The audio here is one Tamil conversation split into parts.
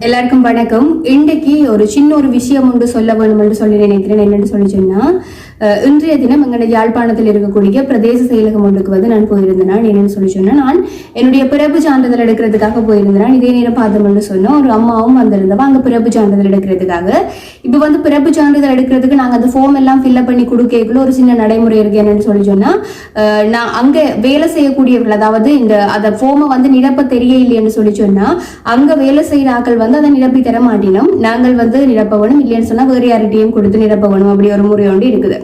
எல்லாருக்கும் வணக்கம். இன்றைக்கு ஒரு சின்ன ஒரு விஷயம் ஒன்று சொல்ல வேணும் என்று சொல்லி நினைக்கிறேன். என்னன்னு சொல்லி சொன்னா இன்றைய தினம் எங்களுடைய யாழ்ப்பாணத்தில் இருக்கக்கூடிய பிரதேச செயலகம் ஒன்றுக்கு வந்து நான் போயிருந்தேன். நான் என்னன்னு சொல்லி சொன்னேன் நான் என்னுடைய பிறப்பு சான்றிதழ் எடுக்கிறதுக்காக போயிருந்தேன். இதே நேரம் பார்த்தோம்னு சொன்னோம். ஒரு அம்மாவும் வந்திருந்தவா அங்க பிறப்பு சான்றிதழ் எடுக்கிறதுக்காக. இப்போ வந்து பிறப்பு சான்றிதழ் எடுக்கிறதுக்கு நாங்க அந்த ஃபார்ம் எல்லாம் ஃபில்அப் பண்ணி கொடுக்கக்குள்ள ஒரு சின்ன நடைமுறை இருக்கு என்னன்னு சொல்லி சொன்னா நான் அங்க வேலை செய்யக்கூடியவர்கள் அதாவது இந்த அந்த ஃபார்மை வந்து நிரப்ப தெரிய தெரியலைன்னு சொல்லி சொன்னா அங்க வேலை செய்யற ஆட்கள் வந்து அதை நிரப்பி தர மாட்டினோம். நாங்கள் வந்து நிரப்ப வேணும் இல்லைன்னு சொன்னா வேறு யார்கிட்டையும் கொடுத்து நிரப்ப வேணும். அப்படி ஒரு முறை ஒன்று இருக்குது.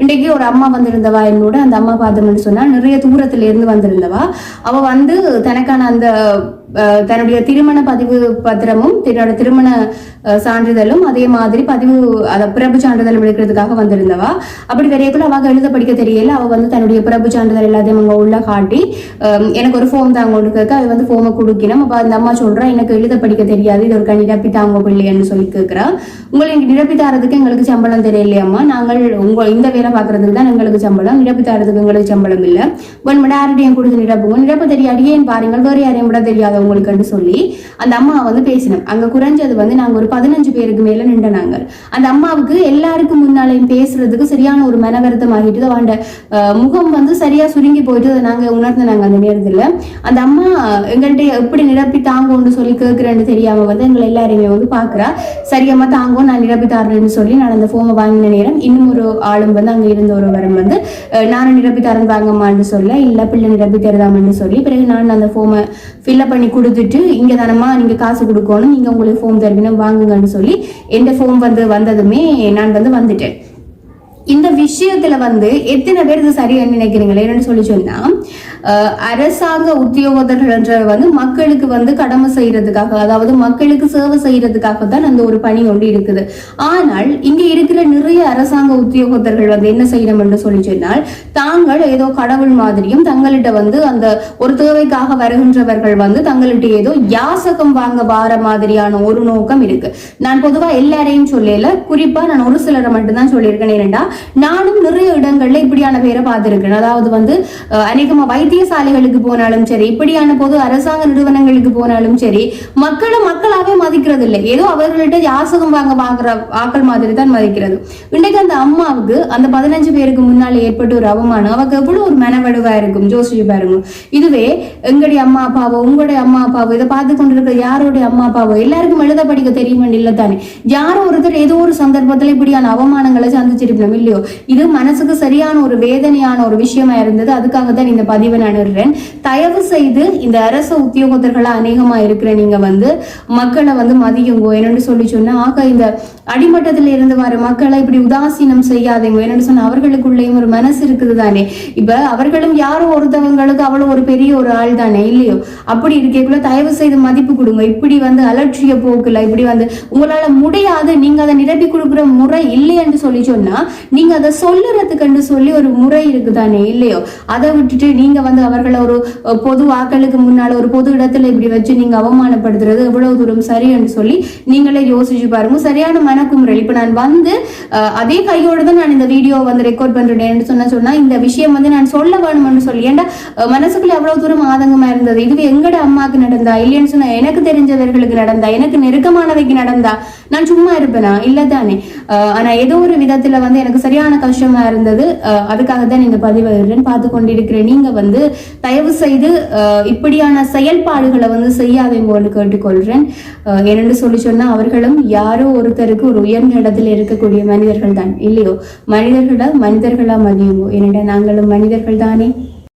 இன்றைக்கு ஒரு அம்மா வந்திருந்தவா என்னோட? அந்த அம்மா பார்த்தோம்னு சொன்னா நிறைய தூரத்துல இருந்து வந்திருந்தவா. அவ வந்து தனக்கான அந்த தன்னுடைய திருமண பதிவு பத்திரமும் தன்னோட திருமண சான்றிதழும் அதே மாதிரி பதிவு அத பிறப்பு சான்றிதழும் எடுக்கிறதுக்காக வந்திருந்தவா. அப்படி வரையக்குள்ள அவ எழுத படிக்க தெரியல. அவ வந்து தன்னுடைய பிறப்பு சான்றிதழ் எல்லாத்தையும் அவங்க உள்ள காட்டி அஹ், எனக்கு ஒரு ஃபோம் தாங்க ஒன்று அது அவ வந்து ஃபோமை கொடுக்கணும். அப்ப அந்த அம்மா சொல்றா எனக்கு எழுத படிக்க தெரியாது. இது ஒரு நிரப்பி தாங்க பிள்ளைன்னு சொல்லி கேட்கிறா. உங்களுக்கு நிரப்பி தரதுக்கு எங்களுக்கு சம்பளம் தெரியலையம்மா. நாங்கள் உங்க இந்த வேலை பார்க்கறதுக்கு தான் எங்களுக்கு சம்பளம். இழப்பு தரதுக்கு எங்களுக்கு சம்பளம் இல்லை. ஒன் மணி யார்கிட்டையும் கொடுத்து நிரப்புங்க. நிரப்ப தெரியாடியே பாருங்கள். வேறு யாரையும் விட தெரியாது உங்களுக்குன்னு சொல்லி அந்த அம்மா வந்து பேசினோம். அங்க குறைஞ்சது வந்து நாங்க ஒரு பதினஞ்சு பேருக்கு மேல நின்ற நாங்கள். அந்த அம்மாவுக்கு எல்லாருக்கும் முன்னாலையும் பேசுறதுக்கு சரியான ஒரு மனவருத்தம் ஆகிட்டு அவண்ட முகம் வந்து சரியா சுருங்கி போயிட்டு அதை நாங்க உணர்ந்து நாங்க அந்த நேரத்துல அந்த அம்மா எங்கள்கிட்ட எப்படி நிரப்பி தாங்கன்னு சொல்லி கேட்குறேன்னு தெரியாம வந்து எங்களை எல்லாரையுமே வந்து பாக்குறா. சரியம்மா தாங்கும் நான் நிரப்பி தாருன்னு சொல்லி நான் அந்த ஃபோமை வாங்கின நேரம் இன்னும் ஒரு ஆளும் வந்து அங்கே இருந்த ஒருவரும் வந்து நான் நானும் நிரப்பி தரேன் சொல்ல இல்லை பிள்ளை நிரப்பி தருதாமன்னு சொல்லி பிறகு நான் அந்த ஃபோமை ஃபில்அப் பண்ணி கொடுத்துட்டு இங்கே தானம்மா நீங்க காசு கொடுக்கணும் நீங்க உங்களுக்கு ஃபோம் தருவினா வாங்குங்கன்னு சொல்லி எந்த ஃபோம் வந்து வந்ததுமே நான் வந்து வந்துட்டேன். இந்த விஷயத்துல வந்து எத்தனை பேர் இது சரியான்னு நினைக்கிறீங்களே? என்னன்னு சொல்லி சொன்னா அரசாங்க உத்தியோகத்தர்கள் என்ற வந்து மக்களுக்கு வந்து கடமை செய்யறதுக்காக அதாவது மக்களுக்கு சேவை செய்யறதுக்காக தான் அந்த ஒரு பணி ஒன்று இருக்குது. ஆனால் இங்க இருக்கிற நிறைய அரசாங்க உத்தியோகத்தர்கள் வந்து என்ன செய்யணும் என்று சொல்லி சொன்னால் தாங்கள் ஏதோ கடவுள் மாதிரியும் தங்கள்கிட்ட வந்து அந்த ஒரு தேவைக்காக வருகின்றவர்கள் வந்து தங்கள்கிட்ட ஏதோ யாசகம் வாங்க வார மாதிரியான ஒரு நோக்கம் இருக்கு. நான் பொதுவா எல்லாரையும் சொல்லல குறிப்பா நான் ஒரு சிலரை மட்டும்தான் சொல்லியிருக்கேன். ஏனெண்டா நானும் நிறைய இடங்கள்ல இப்படியான பேரை பார்த்துருக்கேன் அதாவது வந்து அநேகமா வைத்தியசாலைகளுக்கு போனாலும் சரி இப்படியான பொது அரசாங்க நிறுவனங்களுக்கு போனாலும் சரி மக்களை மக்களாவே மதிக்கிறது இல்லை ஏதோ அவர்கள்ட்ட யாசகம் வாங்க வாங்குற ஆக்கள் மாதிரி தான் மதிக்கிறது. இன்றைக்கு அந்த அம்மாவுக்கு அந்த பதினஞ்சு பேருக்கு முன்னால ஏற்பட்ட ஒரு அவமானம். அவக்கு எவ்வளவு ஒரு மனவடுவா இருக்கும் ஜோசிச்சு பாருங்க. இதுவே எங்களுடைய அம்மா அப்பாவோ உங்களுடைய அம்மா அப்பாவோ இதை பார்த்து கொண்டிருக்கிற யாருடைய அம்மா அப்பாவோ எல்லாருக்கும் எழுத படிக்க தெரியும் இல்லை தானே. யாரோ ஒருத்தர் ஏதோ ஒரு சந்தர்ப்பத்துல இப்படியான அவமானங்களை சந்திச்சிருக்கணும். இல்லையோ இது மனசுக்கு சரியான ஒரு வேதனையான ஒரு விஷயமா இருந்தது. அதுக்காக தான் இந்த பதிவை நடுறேன் தயவு செய்து இந்த அரச உத்தியோகத்தர்களா அநேகமா இருக்கிற நீங்க வந்து மக்களை வந்து மதியுங்கோ? என்னன்னு சொல்லி சொன்னா ஆக இந்த அடிமட்டத்துல இருந்து வர மக்களை இப்படி உதாசீனம் செய்யாதீங்க? என்னன்னு சொன்னா அவர்களுக்குள்ளேயும் ஒரு மனசு இருக்குது தானே இப்ப அவர்களும் யாரும் ஒருத்தவங்களுக்கு அவ்வளவு ஒரு பெரிய ஒரு ஆள் தானே இல்லையோ? அப்படி இருக்கக்குள்ள தயவு செய்து மதிப்பு கொடுங்க. இப்படி வந்து அலட்சிய போக்குல இப்படி வந்து உங்களால முடியாது நீங்க அதை நிரப்பி கொடுக்குற முறை இல்லை என்று சொல்லி சொன்னா நீங்க அதை சொல்லுறதுக்குன்னு சொல்லி ஒரு முறை இருக்குதானே? இல்லையோ? அதை விட்டுட்டு நீங்க வந்து அவர்களை ஒரு பொது வாக்களுக்கு முன்னால ஒரு பொது இடத்துல இப்படி வச்சு நீங்க அவமானப்படுத்துறது எவ்வளவு தூரம் சரி என்று சொல்லி நீங்களே யோசிச்சு பாருங்க. சரியான மனக்குமுறை இப்ப நான் வந்து அதே கையோட தான் நான் இந்த வீடியோ வந்து ரெக்கார்ட் பண்றேன் சொன்ன சொன்னா இந்த விஷயம் வந்து நான் சொல்ல வேணும்னு சொல்லி. ஏன்டா மனசுக்குள்ள எவ்வளவு தூரம் ஆதங்கமா இருந்தது? இதுவே எங்கட அம்மாக்கு நடந்தா இல்லைன்னு சொன்னா எனக்கு தெரிஞ்சவர்களுக்கு நடந்தா எனக்கு நெருக்கமானவைக்கு நடந்தா நான் சும்மா இருப்பேனா? இல்லதானே. ஆனா ஏதோ ஒரு விதத்துல வந்து எனக்கு சரியான கஷ்டமா இருந்தது. அஹ், அதுக்காக தான் இந்த பதிவு பார்த்து கொண்டிருக்கிறேன். நீங்க வந்து தயவு செய்து அஹ், இப்படியான செயல்பாடுகளை வந்து செய்யாதீங்கன்னு கேட்டுக்கொள்றேன் என்னென்னு சொல்லி சொன்னா அவர்களும் யாரோ ஒருத்தருக்கு ஒரு உயர்ந்த இடத்துல இருக்கக்கூடிய மனிதர்கள் தான் இல்லையோ? மனிதர்களா மனிதர்களா மதியுங்கோ? என்னடா நாங்களும் மனிதர்கள் தானே?